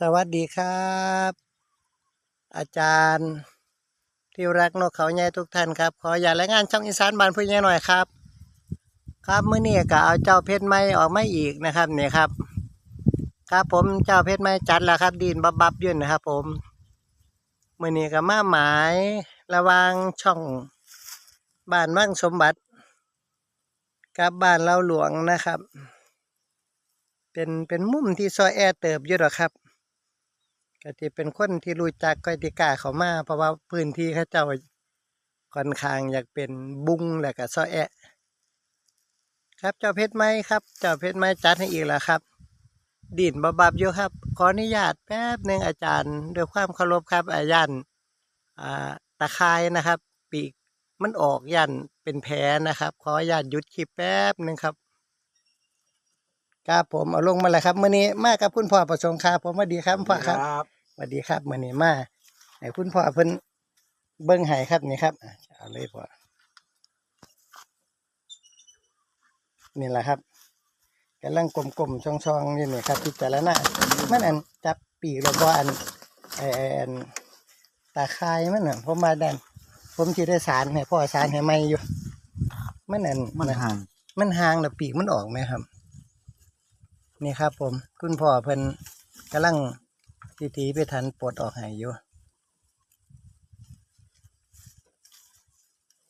สวัสดีครับ อาจารย์ที่รักนกเขาใหญ่ทุกท่านครับ ขออย่ารายงานช่องอีสานบ้านผู้ใหญ่หน่อยครับ ครับเมื้อนี้ก็เอาเจ้าเพชรไม้ออกไมาอีกนะครับเนี่ยครับ ครับผมเจ้าเพชรไม้จัดแล้วครับ ดินบับบับยืนนะครับ ผมเมื้อนี้ก็มาหมายระวางช่องบ้านว่างสมบัติกับบ้านเราหลวงนะครับ เป็นเป็นมุมที่ซอยแอเติบอยู่หรอครับ ก็จะเป็นคนที่รู้จักก้อยติกาเขามาเพราะว่าพื้นที่เขาเจ้าค่อนข้างอยากเป็นบุ้งแล้วก็ซอยแอะ ครับเจ้าเพชรไม้ครับ เจ้าเพชรไม้จัดให้อีกแล้วครับ ดินบับๆอยู่ครับ ขออนุญาตแป๊บหนึ่งอาจารย์ด้วยความเคารพครับอายันอ่าตะคร้นะครับ ปีกมันออกยันเป็นแผลนะครับ ขออนุญาตหยุดคลิปแป๊บหนึ่งครับครับผมเอาลงมาแล้วครับเมื่อนี้มากับคุณพ่อประสงค์ครับผมสวัสดีครับพ่อครับ สวัสดีครับมื่อนี้มาให้คุณพ่อเพิ่นเบิ้งให้ครับนี่ครับอะเอาเลยพ่อนี่แหละครับกำลังกลมๆช่องๆนี่นี่ครับพิจารณามันอันจับปีกแล้วก็อันไอไอ้อันตาคายมันน่ะผมมาดันผมที่ได้สารให้พ่อสารให้ไม่อยู่มันอันมันห่างมันห่างแล้วปีกมันออกไหมครับ นี่ครับ ผมคุณพ่อเพิ่นกำลัง พิธีไปทันปลดออกให้อยู่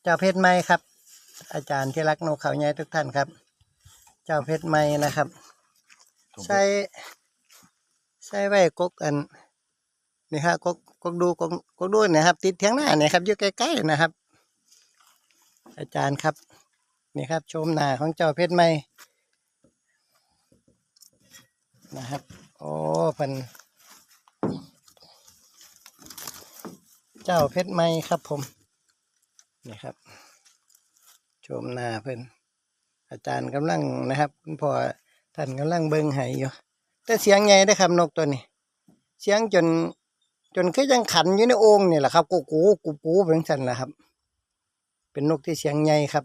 เจ้าเพชรไม้ครับ อาจารย์ที่รักนกเขาใหญ่ทุกท่านครับ เจ้าเพชรไม้นะครับ ใส่ใส่ไว้กกอันนี่ครับกกกกดูกกกกดูเนี่ยครับ ติดเทียงหน้าเนี่ยครับอยู่ใกล้ๆนะครับ อาจารย์ครับนี่ครับชมหน้าของเจ้าเพชรไม้นะครับ โอ้เป็น เจ้าเพชรไม้ครับผมนี่ครับ ชมหน้าเพื่อนอาจารย์กำลังนะครับคุณพ่อท่านกำลังเบิ้งให้อยู่ แต่เสียงไงได้ครับนกตัวนี้ เสียงจนจนคือยังขันอยู่ในโอ่งนี่แหละครับกูกูกูปูเป็นสันแหละครับ เป็นนกที่เสียงไงครับ